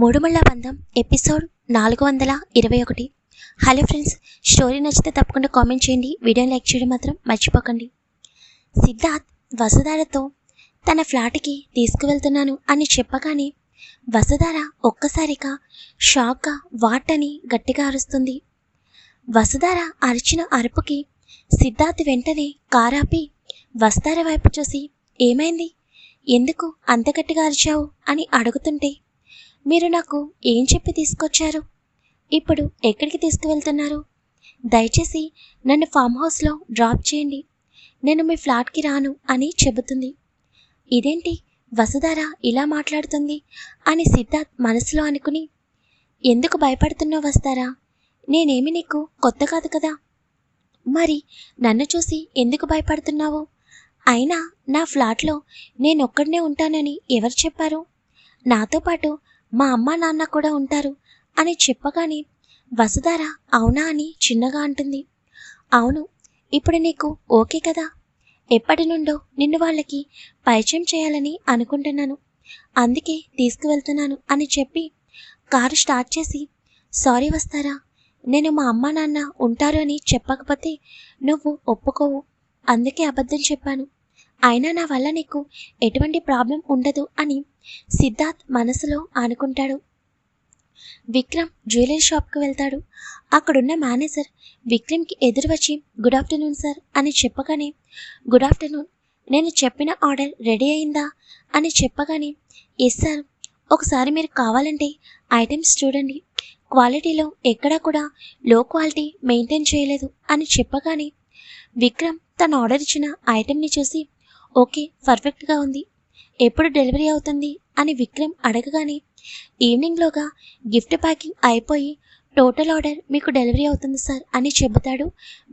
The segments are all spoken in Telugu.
మూడుమళ్ళ బంధం ఎపిసోడ్ నాలుగు వందల ఇరవై ఒకటి. హలో ఫ్రెండ్స్ స్టోరీ నచ్చితే తప్పకుండా కామెంట్ చేయండి వీడియోని లైక్ చేయడం మాత్రం మర్చిపోకండి. సిద్ధార్థ్ వసుధారతో తన ఫ్లాట్కి తీసుకువెళ్తున్నాను అని చెప్పగానే వసుధార ఒక్కసారిగా షాక్గా వాటని గట్టిగా అరుస్తుంది. వసుధార అరిచిన అరుపుకి సిద్ధార్థ్ వెంటనే కారాపి వస్తార వైపు చూసి ఏమైంది? ఎందుకు అంత గట్టిగా అరిచావు? అని అడుగుతుంటే మీరు నాకు ఏం చెప్పి తీసుకొచ్చారు? ఇప్పుడు ఎక్కడికి తీసుకువెళ్తున్నారు? దయచేసి నన్ను ఫామ్ హౌస్లో డ్రాప్ చేయండి. నేను మీ ఫ్లాట్కి రాను అని చెబుతుంది. ఇదేంటి? వసుధార ఇలా మాట్లాడుతుంది అని సిద్ధార్థ్ మనసులో అనుకుని ఎందుకు భయపడుతున్నావు వస్తారా నేనేమి నీకు కొత్త కాదు కదా? మరి నన్ను చూసి ఎందుకు భయపడుతున్నావు? అయినా నా ఫ్లాట్లో నేనొక్కడనే ఉంటానని ఎవరు చెప్పారు? నాతో పాటు మా అమ్మ నాన్న కూడా ఉంటారు అని చెప్పగానే వసుధార అవునా? అని చిన్నగా అంటుంది. అవును ఇప్పుడు నీకు ఓకే కదా. ఎప్పటి నుండో నిన్ను వాళ్ళకి పరిచయం చేయాలని అనుకుంటున్నాను. అందుకే తీసుకువెళ్తున్నాను అని చెప్పి కారు స్టార్ట్ చేసి సారీ వస్తారా? నేను మా అమ్మ నాన్న ఉంటారు అని చెప్పకపోతే నువ్వు ఒప్పుకోవు. అందుకే అబద్ధం చెప్పాను. అయినా నా వల్ల నీకు ఎటువంటి ప్రాబ్లం ఉండదు అని సిద్ధార్థ్ మనసులో అనుకుంటాడు విక్రమ్ జ్యువెలరీ షాప్కి వెళ్తాడు. అక్కడున్న మేనేజర్ విక్రమ్కి ఎదురు వచ్చి గుడ్ ఆఫ్టర్నూన్ సార్ అని చెప్పగానే గుడ్ ఆఫ్టర్నూన్ నేను చెప్పిన ఆర్డర్ రెడీ అయిందా? అని చెప్పగానే ఎస్ సార్ ఒకసారి మీరు కావాలంటే ఐటమ్స్ చూడండి. క్వాలిటీలో ఎక్కడా కూడా లో క్వాలిటీ మెయింటైన్ చేయలేదు అని చెప్పగానే విక్రమ్ తను ఆర్డర్ ఇచ్చిన ఐటెంని చూసి ఓకే పర్ఫెక్ట్గా ఉంది. ఎప్పుడు డెలివరీ అవుతుంది అని విక్రమ్ అడగగానే ఈవినింగ్లోగా గిఫ్ట్ ప్యాకింగ్ అయిపోయి టోటల్ ఆర్డర్ మీకు డెలివరీ అవుతుంది సార్ అని చెబుతాడు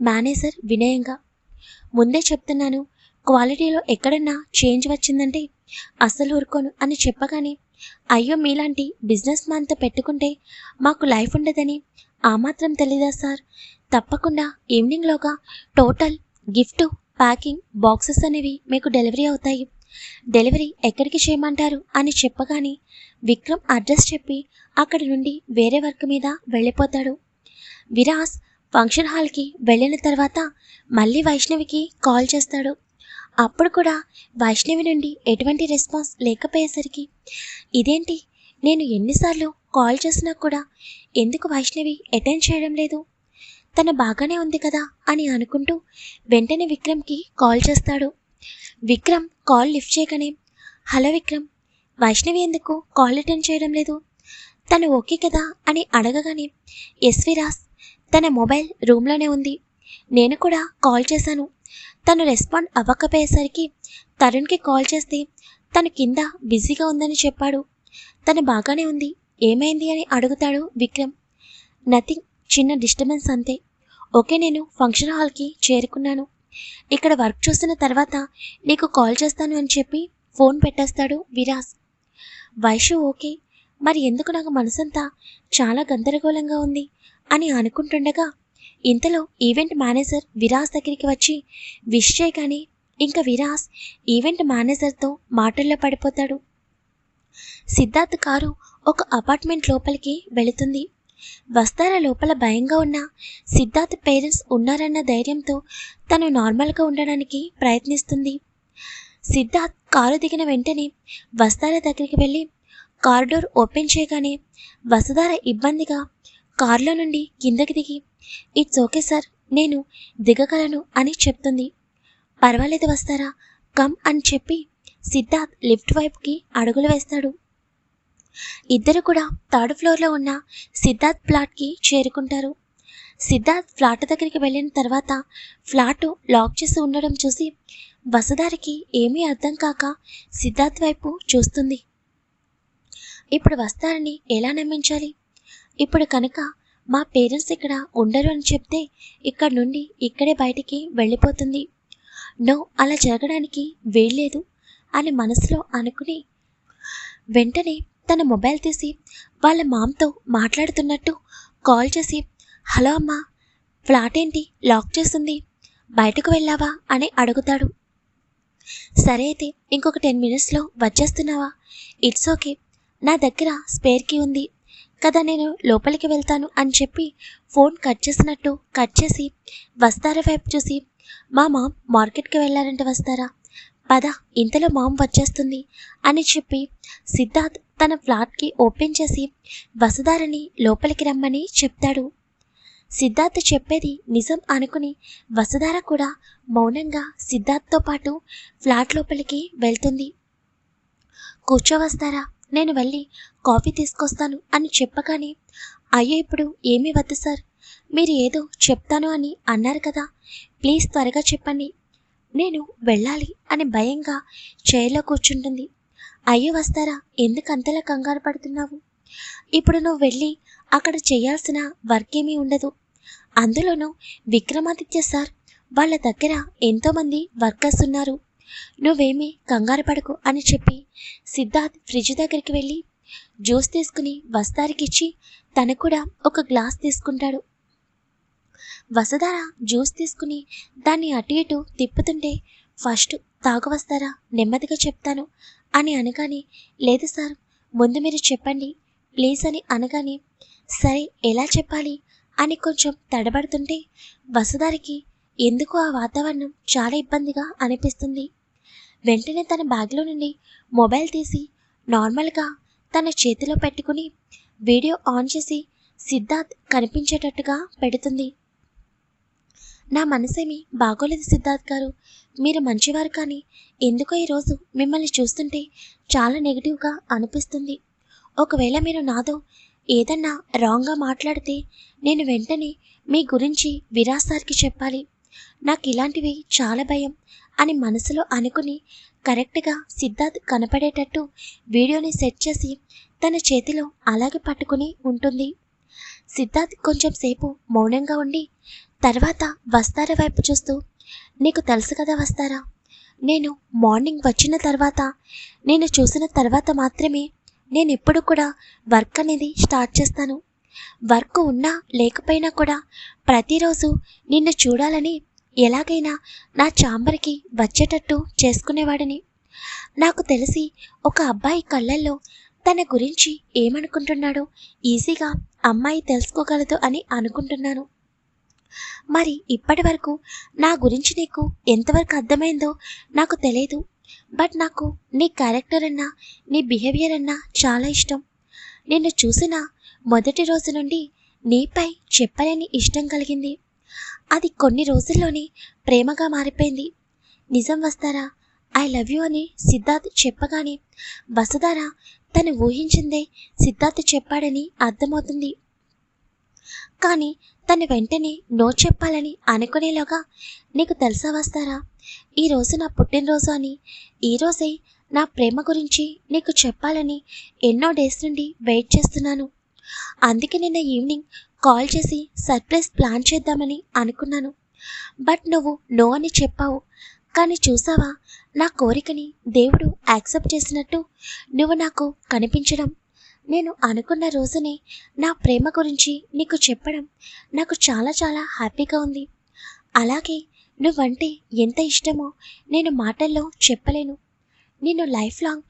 మేనేజర్ వినయంగా. ముందే చెప్తున్నాను క్వాలిటీలో ఎక్కడన్నా చేంజ్ వచ్చిందంటే అస్సలు ఊరుకోను అని చెప్పగానే అయ్యో మీలాంటి బిజినెస్ మ్యాన్తో పెట్టుకుంటే మాకు లైఫ్ ఉండదని ఆ మాత్రం తెలీదా సార్? తప్పకుండా ఈవినింగ్లోగా టోటల్ గిఫ్ట్ ప్యాకింగ్ బాక్సెస్ అనేవి మీకు డెలివరీ అవుతాయి. డెలివరీ ఎక్కడికి చేయమంటారు అని చెప్పగానే విక్రమ్ అడ్రస్ చెప్పి అక్కడి నుండి వేరే వర్క్ మీద వెళ్ళిపోతాడు. విరాస్ ఫంక్షన్ హాల్కి వెళ్ళిన తర్వాత మళ్ళీ వైష్ణవికి కాల్ చేస్తాడు. అప్పుడు కూడా వైష్ణవి నుండి ఎటువంటి రెస్పాన్స్ లేకపోయేసరికి ఇదేంటి? నేను ఎన్నిసార్లు కాల్ చేసినా కూడా ఎందుకు వైష్ణవి అటెండ్ చేయడం లేదు? తను బాగానే ఉంది కదా అని అనుకుంటూ వెంటనే విక్రమ్కి కాల్ చేస్తాడు. విక్రమ్ కాల్ లిఫ్ట్ చేయగానే హలో విక్రమ్ వైష్ణవి ఎందుకు కాల్ అటెండ్ చేయడం లేదు? తను ఓకే కదా? అని అడగగానే ఎస్విరాజ్ తన మొబైల్ రూమ్లోనే ఉంది. నేను కూడా కాల్ చేశాను. తను రెస్పాండ్ అవ్వకపోయేసరికి తరుణ్కి కాల్ చేస్తే తను కింద బిజీగా ఉందని చెప్పాడు. తను బాగానే ఉంది. ఏమైంది? అని అడుగుతాడు విక్రమ్. నథింగ్. చిన్న డిస్టర్బెన్స్ అంతే. ఓకే నేను ఫంక్షన్ హాల్కి చేరుకున్నాను. ఇక్కడ వర్క్ చూసిన తర్వాత నీకు కాల్ చేస్తాను అని చెప్పి ఫోన్ పెట్టేస్తాడు విరాస్. వైషు ఓకే. మరి ఎందుకు నాకు మనసంతా చాలా గందరగోళంగా ఉంది అని అనుకుంటుండగా ఇంతలో ఈవెంట్ మేనేజర్ విరాస్ దగ్గరికి వచ్చి విష్ చేయగానే ఇంకా విరాస్ ఈవెంట్ మేనేజర్తో మాటల్లో పడిపోతాడు. సిద్ధార్థ్ కారు ఒక అపార్ట్మెంట్ లోపలికి వెళుతుంది. వస్తార లోపల భయంగా ఉన్న? సిద్ధార్థ్ పేరెంట్స్ ఉన్నారన్న ధైర్యంతో తను నార్మల్గా ఉండడానికి ప్రయత్నిస్తుంది. సిద్ధార్థ్ కారు దిగిన వెంటనే వస్తార దగ్గరికి వెళ్ళి కార్ డోర్ ఓపెన్ చేయగానే వసుధార ఇబ్బందిగా కారులో నుండి కిందకి దిగి ఇట్స్ ఓకే సార్ నేను దిగగలను అని చెప్తుంది. పర్వాలేదు వస్తారా కమ్ అని చెప్పి సిద్ధార్థ్ లిఫ్ట్ వైపుకి అడుగులు వేస్తాడు. ఇద్దరు కూడా థర్డ్ ఫ్లోర్లో ఉన్న సిద్ధార్థ్ ఫ్లాట్కి చేరుకుంటారు. సిద్ధార్థ్ ఫ్లాట్ దగ్గరికి వెళ్ళిన తర్వాత ఫ్లాట్ లాక్ చేసి ఉండడం చూసి వసుధారికి ఏమీ అర్థం కాక సిద్ధార్థ్ వైపు చూస్తుంది. ఇప్పుడు వస్తారని ఎలా నమ్మించాలి? ఇప్పుడు కనుక మా పేరెంట్స్ ఇక్కడ ఉండరు అని చెప్తే ఇక్కడ నుండి ఇక్కడే బయటికి వెళ్ళిపోతుంది. నో అలా జరగడానికి వీల్లేదు అని మనసులో అనుకుని వెంటనే తన మొబైల్ తీసి వాళ్ళ మామ్తో మాట్లాడుతున్నట్టు కాల్ చేసి హలో అమ్మా ఫ్లాట్ ఏంటి? లాక్ చేస్తుంది. బయటకు వెళ్ళావా? అని అడుగుతాడు. సరే అయితే ఇంకొక టెన్ మినిట్స్లో వచ్చేస్తున్నావా? It's okay. నా దగ్గర స్పేర్ కీ ఉంది. కదా నేను లోపలికి వెళ్తాను అని చెప్పి ఫోన్ కట్ చేసినట్టు కట్ చేసి వస్తారా వైపు చూసి మా మామ్ మార్కెట్కి వెళ్ళారంటే వస్తారా? పద ఇంతలో మామ్ వచ్చేస్తుంది అని చెప్పి సిద్ధార్థ్ తన ఫ్లాట్కి ఓపెన్ చేసి వసుధారని లోపలికి రమ్మని చెప్తాడు. సిద్ధార్థ్ చెప్పేది నిజం అనుకుని వసుధార కూడా మౌనంగా సిద్ధార్థ్తో పాటు ఫ్లాట్ లోపలికి వెళ్తుంది. కూర్చోవస్తారా నేను వెళ్ళి కాఫీ తీసుకొస్తాను అని చెప్పగానే అయ్యో ఇప్పుడు ఏమీ వద్దు సార్ మీరు ఏదో చెప్తాను అని అన్నారు కదా ప్లీజ్ త్వరగా చెప్పండి నేను వెళ్ళాలి అని భయంగా చైర్లో కూర్చుంటుంది. అయ్యో వస్తారా ఎందుకు అంతలా కంగారు పడుతున్నావు? ఇప్పుడు నువ్వు వెళ్ళి అక్కడ చేయాల్సిన వర్క్ ఏమీ ఉండదు. అందులోనూ విక్రమాదిత్య సార్ వాళ్ళ దగ్గర ఎంతోమంది వర్కర్స్ ఉన్నారు. నువ్వేమీ కంగారు పడకు అని చెప్పి సిద్ధార్థ్ ఫ్రిడ్జ్ దగ్గరికి వెళ్ళి జ్యూస్ తీసుకుని వస్తారికిచ్చి తను కూడా ఒక గ్లాస్ తీసుకుంటాడు. వసుధార జ్యూస్ తీసుకుని దాన్ని అటు ఇటు తిప్పుతుంటే ఫస్ట్ తాగు వస్తారా నెమ్మదిగా చెప్తాను అని అనగానే లేదు సార్ ముందు మీరు చెప్పండి ప్లీజ్ అని అనగానే సరే ఎలా చెప్పాలి అని కొంచెం తడబడుతుంటే వసుధారికి ఎందుకు ఆ వాతావరణం చాలా ఇబ్బందిగా అనిపిస్తుంది? వెంటనే తన బ్యాగ్లో నుండి మొబైల్ తీసి నార్మల్గా తన చేతిలో పెట్టుకుని వీడియో ఆన్ చేసి సిద్ధార్థ్ కనిపించేటట్టుగా పెడుతుంది. నా మనసేమి బాగోలేదు సిద్ధార్థ్ గారు. మీరు మంచివారు కానీ ఎందుకో ఈరోజు మిమ్మల్ని చూస్తుంటే చాలా నెగిటివ్గా అనిపిస్తుంది. ఒకవేళ మీరు నాతో ఏదన్నా రాంగ్గా మాట్లాడితే నేను వెంటనే మీ గురించి విరాజ్ సార్కి చెప్పాలి. నాకు ఇలాంటివి చాలా భయం అని మనసులో అనుకుని కరెక్ట్గా సిద్ధార్థ్ కనపడేటట్టు వీడియోని సెట్ చేసి తన చేతిలో అలాగే పట్టుకుని ఉంటుంది. సిద్ధార్థ్ కొంచెం సేపు మౌనంగా ఉండి తర్వాత వస్తారా వైపు చూస్తూ నీకు తెలుసు కదా వస్తారా? నేను మార్నింగ్ వచ్చిన తర్వాత నేను చూసిన తర్వాత మాత్రమే నేను ఎప్పుడు కూడా వర్క్ అనేది స్టార్ట్ చేస్తాను. వర్క్ ఉన్నా లేకపోయినా కూడా ప్రతిరోజు నిన్ను చూడాలని ఎలాగైనా నా చాంబర్కి వచ్చేటట్టు చేసుకునేవాడిని. నాకు తెలిసి ఒక అబ్బాయి కళ్ళల్లో తన గురించి ఏమనుకుంటున్నాడో ఈజీగా అమ్మాయి తెలుసుకోగలదు అని అనుకుంటున్నాను. మరి ఇప్పటి వరకు నా గురించి నీకు ఎంతవరకు అర్థమైందో నాకు తెలియదు బట్ నాకు నీ క్యారెక్టర్ అన్నా నీ బిహేవియర్ అన్నా చాలా ఇష్టం. నిన్ను చూసిన మొదటి రోజు నుండి నీపై చెప్పలేని ఇష్టం కలిగింది. అది కొన్ని రోజుల్లోనే ప్రేమగా మారిపోయింది. నిజం వస్తారా? ఐ లవ్ యూ అని సిద్ధార్థ్ చెప్పగానే వసుధార తను ఊహించిందే సిద్ధార్థ్ చెప్పాడని అర్థమవుతుంది. కానీ తను వెంటనే నో చెప్పాలని అనుకునేలోగా నీకు తెలుసా వస్తారా? ఈరోజు నా పుట్టినరోజు అని ఈరోజే నా ప్రేమ గురించి నీకు చెప్పాలని ఎన్నో డేస్ నుండి వెయిట్ చేస్తున్నాను. అందుకే నిన్న ఈవినింగ్ కాల్ చేసి సర్ప్రైజ్ ప్లాన్ చేద్దామని అనుకున్నాను. బట్ నువ్వు నో అని చెప్పావు. కానీ చూసావా? నా కోరికని దేవుడు యాక్సెప్ట్ చేసినట్టు నువ్వు నాకు కనిపించడం నేను అనుకున్న రోజునే నా ప్రేమ గురించి నీకు చెప్పడం నాకు చాలా చాలా హ్యాపీగా ఉంది. అలాగే నువ్వంటే ఎంత ఇష్టమో నేను మాటల్లో చెప్పలేను. నేను లైఫ్ లాంగ్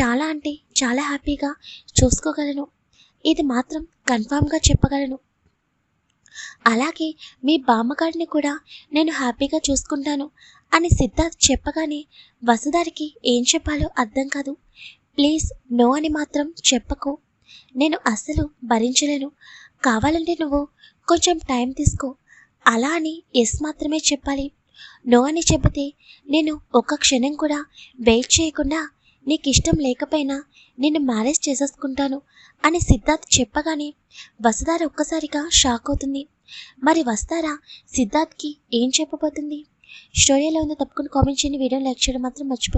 చాలా అంటే చాలా హ్యాపీగా చూసుకోగలను. ఇది మాత్రం కన్ఫామ్గా చెప్పగలను. అలాగే మీ బామ్మగారిని కూడా నేను హ్యాపీగా చూసుకుంటాను అని సిద్ధార్థ్ చెప్పగానే వసుధారికి ఏం చెప్పాలో అర్థం కాదు. ప్లీజ్ నో అని మాత్రం చెప్పకు. నేను అస్సలు భరించలేను. కావాలంటే నువ్వు కొంచెం టైం తీసుకో. అలా అని ఎస్ మాత్రమే చెప్పాలి. నో అని చెబితే నేను ఒక్క క్షణం కూడా వెయిట్ చేయకుండా నీకు ఇష్టం లేకపోయినా నిన్ను మ్యారేజ్ చేసేసుకుంటాను అని సిద్ధార్థ్ చెప్పగానే వసుధార ఒక్కసారిగా షాక్ అవుతుంది. మరి వస్తారా సిద్ధార్థ్కి ఏం చెప్పబోతుంది? స్టోరీలో ఉందో తప్పకుండా కామెంట్ చేయండి. వీడియో లైక్ చేయడం మాత్రం మర్చిపో